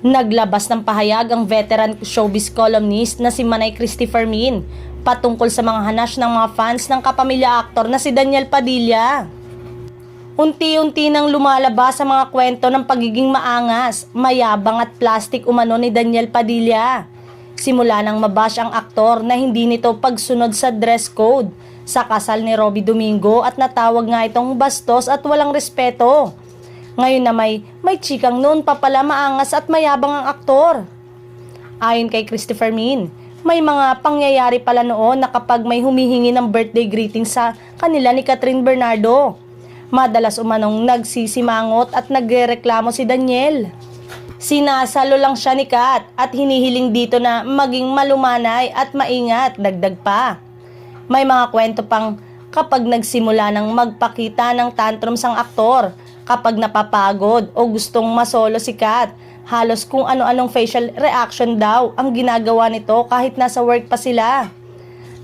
Naglabas ng pahayag ang veteran showbiz columnist na si Manay Christy Fermin patungkol sa mga hanas ng mga fans ng kapamilya aktor na si Daniel Padilla. Unti-unti nang lumalabas sa mga kwento ng pagiging maangas, mayabang at plastic umano ni Daniel Padilla. Simula nang mabash ang aktor na hindi nito pagsunod sa dress code sa kasal ni Robbie Domingo at natawag nga itong bastos at walang respeto. Ngayon na may, may chikang noon pa pala maangas at mayabang ang aktor. Ayon kay Christopher Min, may mga pangyayari pala noon na kapag may humihingi ng birthday greeting sa kanila ni Catherine Bernardo. Madalas umanong nagsisimangot at nagrereklamo si Daniel. Sinasalo lang siya ni Kat at hinihiling dito na maging malumanay at maingat, dagdag pa. May mga kwento pang kapag nagsimula ng magpakita ng tantrums ang aktor, kapag napapagod o gustong masolo si Kat, halos kung ano-anong facial reaction daw ang ginagawa nito kahit nasa work pa sila.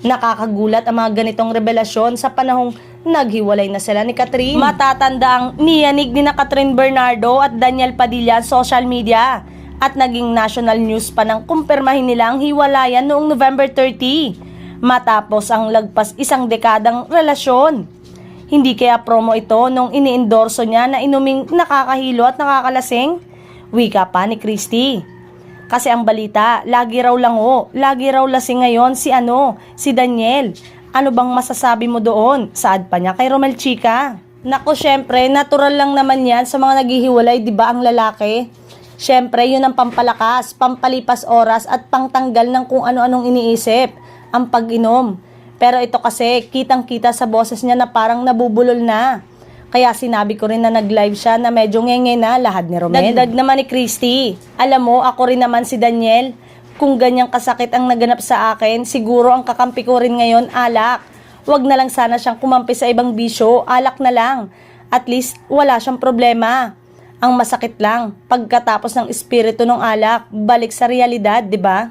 Nakakagulat ang mga ganitong revelasyon sa panahong naghiwalay na sila ni Catherine. Matatanda ang niyanig ni na Catherine Bernardo at Daniel Padilla social media at naging national news pa nang kumpirmahin nila ang hiwalayan noong November 30 matapos ang lagpas isang dekadang relasyon. Hindi kaya promo ito nung iniendorso niya na inuming nakakahilo at nakakalasing? Wika pa ni Christy. Kasi ang balita, lagi raw lango, lagi raw lasing ngayon si ano, si Daniel. Ano bang masasabi mo doon? Saad pa niya kay Romel Chica. Nako, syempre, natural lang naman yan sa mga naghihiwalay, di ba ang lalaki? Syempre, yun ang pampalakas, pampalipas oras at pangtanggal ng kung ano-anong iniisip, ang pag-inom. Pero ito kasi, kitang-kita sa boses niya na parang nabubulol na. Kaya sinabi ko rin na nag-live siya na medyo ngenge na lahad ni Romel. Dagdag naman ni Christy. Alam mo, ako rin naman si Daniel. Kung ganyang kasakit ang naganap sa akin, siguro ang kakampi ko rin ngayon alak. Huwag na lang sana siyang kumampi sa ibang bisyo, alak na lang. At least, wala siyang problema. Ang masakit lang, pagkatapos ng espiritu ng alak, balik sa realidad, di ba?